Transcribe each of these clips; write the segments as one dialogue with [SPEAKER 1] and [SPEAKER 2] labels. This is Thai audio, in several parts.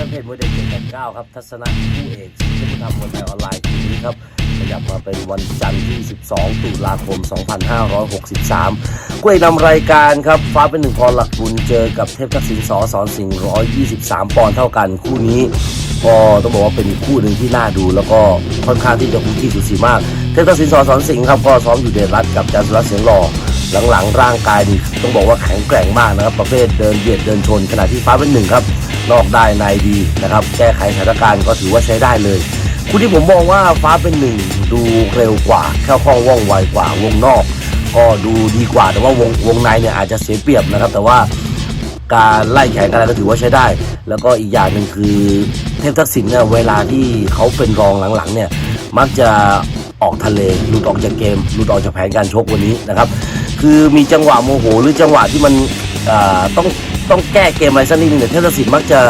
[SPEAKER 1] ที่ท่านเพจมวยเด็กเจ็ดแปดเก้าครับ ทัศนะคู่เอกที่ผู้ทำมวยไทยออนไลน์คืนนี้ครับขยับมาเป็นวันจันทร์ที่ 12 ตุลาคม 2563กู้เอกนำรายการครับ ฟ้าเป็นหนึ่งพรหลักบุญเจอกับเทพทักษิณสอสอนสิงห์123 ปอนด์เท่ากันคู่นี้ก็ต้องบอกว่าเป็นคู่หนึ่งที่น่าดูแล้วก็ค่อนข้างที่จะคุ้มที่สูสีมาก เทพทักษิณสอสอนสิงห์ครับก็ซ้อมอยู่เดชรัตกับจันทร์สุรัตน์เสียงหล่อหลังๆ ร่างกายนี่ต้องบอกว่าแข็งแกร่งมากนะครับ ประเภทเดินเบียดเดินชนขณะที่ฟ้าเป็นหนึ่งครับ นอกได้ในดีนะครับ แก้ไขสถานการณ์ก็ถือว่าใช้ได้เลยคู่ที่ผมมองว่าฟ้าเป็นหนึ่งดูเร็วกว่าเข้าคล่องว่องไวกว่าวงนอก ก็ดูดีกว่าแต่ว่าวงวงในเนี่ยอาจจะเสียเปรียบนะครับ แต่ว่าการไล่แข่งกันอะไรก็ถือว่าใช้ได้ แล้วก็อีกอย่างหนึ่งคือเทพทักษิณเนี่ยเวลาที่เขาเป็นรองหลังๆเนี่ยมักจะออกทะเลหลุดออกจากเกมหลุดออกจากแผนการชกวันนี้นะครับ คือมีจังหวะโมโหหรือจังหวะที่มันต้องต้องแก้เกมอะไรสักนิดนึงเนี่ยเทพทักษิณมักจะ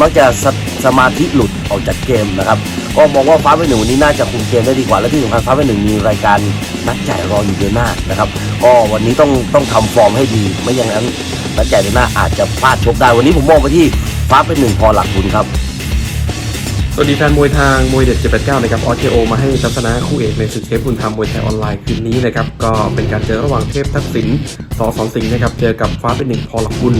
[SPEAKER 1] มักจะสสมาธิหลุดออกจากเกมนะครับ ก็มองว่าฟ้าเป็นหนึ่งวันนี้น่าจะคุมเกมได้ดีกว่า และที่สำคัญฟ้าเป็นหนึ่งมีรายการนัดใหญ่รออยู่เดือนหน้านะครับ ก็วันนี้ต้องต้องทำฟอร์มให้ดี ไม่อย่างนั้นนัดใหญ่เดือนหน้าอาจจะพลาดชกได้ วันนี้ผมมองไปที่ฟ้าเป็นหนึ่งพอหลักบุญครับ
[SPEAKER 2] วัสดีแฟนมวยทางมวยเด็ด 789 นะครับ ออเโอมาให้ทัศนะคู่เอกในศึกเทพบุญธรรมมวยไทยออนไลน์คืนนี้นะครับ ก็เป็นการเจอระหว่างเทพทักษิณสอสอนสิงห์นะครับ เจอกับฟ้าเป็นหนึ่งพอหลักบุญ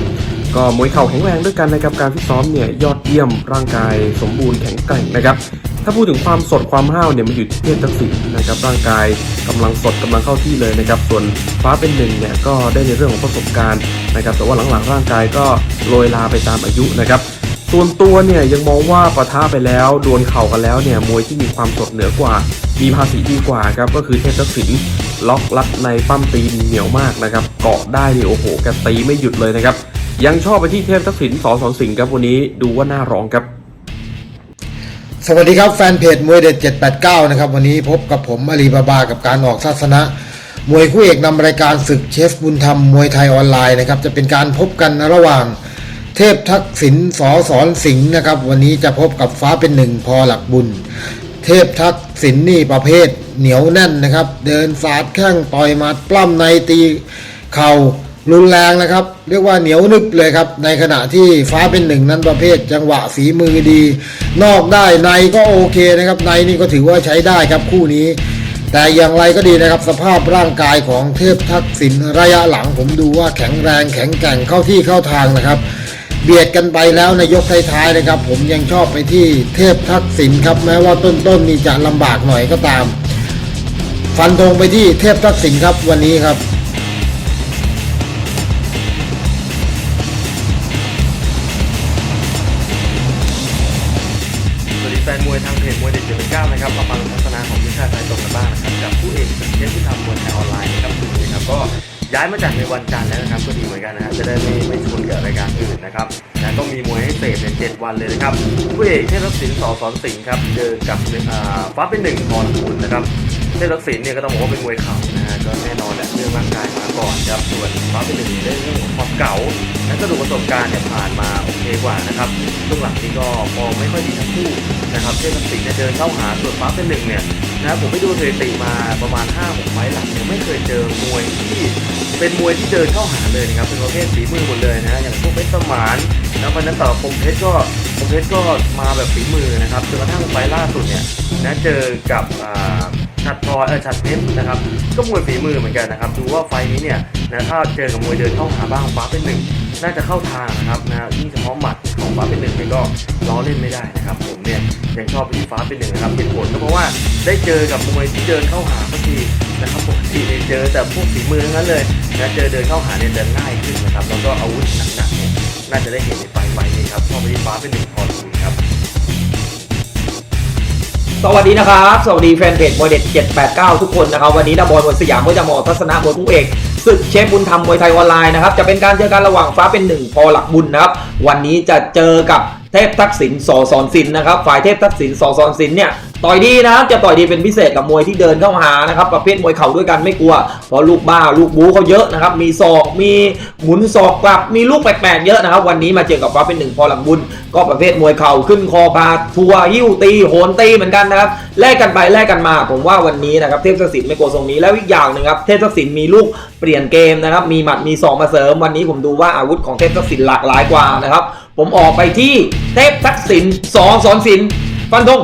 [SPEAKER 2] ก็มวยเข่าแข็งแรงด้วยกันนะครับ การฟิตซ้อมเนี่ยยอดเยี่ยมร่างกายสมบูรณ์แข็งแกร่งนะครับ ถ้าพูดถึงความสดความห้าวเนี่ยมันอยู่ที่เทพทักษิณนะครับ ร่างกายกำลังสดกำลังเข้าที่เลยนะครับ ส่วนฟ้าเป็นหนึ่งเนี่ยก็ได้ในเรื่องของประสบการณ์นะครับ แต่ว่าหลังๆร่างกายก็โรยลาไปตามอายุนะครับ ส่วนตัวเนี่ยยังมองว่าปะทะไปแล้วดวลเข่ากันแล้วเนี่ยมวยที่มีความสดเหนือกว่า มีภาษีดีกว่าครับก็คือเทพทักษิณล็อกลัดในปั้มตีนเหนียวมากนะครับเกาะได้เนี่ยโอ้โหแกตีไม่หยุดเลยนะครับยังชอบไปที่เทพทักษิณสอสอนสิงห์ครับวันนี้ดูว่าน่าร้องครับ
[SPEAKER 3] สวัสดีครับแฟนเพจมวยเด็ด 789 นะครับ วันนี้พบกับผมอาลีบาบากับการออกทัศนะมวยคู่เอกนำรายการศึกเชฟบุญธรรมมวยไทยออนไลน์นะครับจะเป็นการพบกันระหว่าง เทพทักษิณสอสอนสิงห์นะครับ วันนี้จะพบกับฟ้าเป็นหนึ่งพอหลักบุญ เทพทักษิณนี่ประเภทเหนียวแน่นนะครับ เดินสาดแข้งต่อยมัดปล้ำในตีเข่ารุนแรงนะครับ เรียกว่าเหนียวนึบเลยครับ ในขณะที่ฟ้าเป็นหนึ่งนั้นประเภท จังหวะฝีมือดี นอกได้ในก็โอเคนะครับ ในนี่ก็ถือว่าใช้ได้ครับคู่นี้ แต่อย่างไรก็ดีนะครับสภาพร่างกายของเทพทักษิณระยะหลังผมดูว่าแข็งแรงแข็งแกร่งเข้าที่เข้าทางนะครับ เบียดกันไปแล้วในยกท้ายๆนะครับ ผมยังชอบไปที่เทพทักษิณครับแม้ว่าต้นๆนี่จะลำบากหน่อยก็ตาม ฟันธงไปที่เทพทักษิณครับวันนี้ครับ
[SPEAKER 2] สวัสดีแฟนมวยทางเพจมวยเด็ด789นะครับมาฟังทัศนะของ ย้ายมาจากในวันจันทร์แล้วนะครับก็ดีเหมือนกันนะฮะจะได้ไม่ไม่ชนกับรายการอื่นนะครับนะต้องมีมวยให้เสพในเจ็ดวันเลยนะครับผู้เอกเทพทักษินสอสอนสิงห์ครับเจอกับอ่าฟ้าเป็นหนึ่งพรคุณนะครับเทพทักษินเนี่ยก็ต้องบอกว่าเป็นมวยเข่านะฮะก็แน่นอนแหละเรื่องร่างกายมาก่อนครับส่วนฟ้าเป็นหนึ่งได้เรื่องของความเก่า และก็ดูประสบการณ์เนี่ยผ่านมาโอเคกว่านะครับช่วงหลังนี้ก็มองไม่ค่อยดีทั้งคู่นะครับเทพทักษิเนี่ยเดินเข้าหาส่วนฟ้าเป็นหนึ่งเนี่ยนะผมไปดูสถิติมาประมาณ5 6ไฟหลังเนี่ยไม่เคยเจอมวยที่เป็นมวยที่เดินเข้าหาเลยนะครับเป็นประเภทฝีมือหมดเลยนะอย่างพวกเพชรสมานแล้วพันนั้นต่อคมเพชรก็คมเพชรก็มาแบบฝีมือนะครับจนกระทั่งไฟล่าสุดเนี่ยนะเจอกับอ่าชัดพลอยเออชัดเพชรนะครับก็มวยฝีมือเหมือนกันนะครับดูว่าไฟนี้เนี่ยนะถ้าเจอกับมวยเดินเข้าหาบ้างฟ้าเป็นหนึ่ง น่าจะเข้าทางนะครับนะยิ่งเฉพาะหมัดของฟ้าเป็นหนึ่งเนี่ยก็ล้อเล่นไม่ได้นะครับ ผมเนี่ยยังชอบไปที่ฟ้าเป็นหนึ่งนะครับเป็นผลก็เพราะว่าได้เจอกับมวยที่เดินเข้าหาสักทีนะครับปกติเนี่ยเจอแต่พวกฝีมือทั้งนั้นเลยนะเจอเดินเข้าหาเนี่ยจะง่ายขึ้นนะครับแล้วก็อาวุธหนักๆเนี่ยน่าจะได้เห็นในไฟไฟนี้ครับชอบไปที่ฟ้าเป็นหนึ่งพอคุณครับ
[SPEAKER 4] สวัสดีนะครับ สวัสดีแฟนเพจมวยเด็ด789 ทุกคนนะครับ วันนี้ดาบอลมวยสยามก็จะมอทัศนะมวยคู่เอก ศึกเชฟบุญธรรมมวยไทยออนไลน์นะครับจะเป็นการเจอกันระหว่างฟ้าเป็นหนึ่งพอหลักบุญนะครับวันนี้จะเจอกับ เทพทักษิณสอสอนสินนะครับฝ่ายเทพทักษิณสอสอนสินเนี่ยต่อยดีนะครับจะต่อยดีเป็นพิเศษกับมวยที่เดินเข้าหานะครับประเภทมวยเข่าด้วยกันไม่กลัว เพราะลูกบ้าลูกบู๊เขาเยอะนะครับมีศอกมีหมุนศอกกลับมีลูกแปลกๆเยอะนะครับ วันนี้มาเจอกับฟ้าเป็นหนึ่งพอหลังบุญ ก็ประเภทมวยเข่าขึ้นคอพาทัวร์หิ้วตีโหนตีเหมือนกันนะครับแลกกันไปแลกกันมา ผมว่าวันนี้นะครับเทพทักษิณไม่โกลัวทรงนี้แล้วอีกอย่างหนึ่งครับเทพทักษิณมีลูกเปลี่ยนเกมนะครับมีหมัดมีศอกมาเสริมวันนี้ผมดูว่าอาวุธของเทพทักษิณหลากหลายกว่านะครับ ผมออกไปที่เทพทักษิณสอสอนศิลป์ฟันธง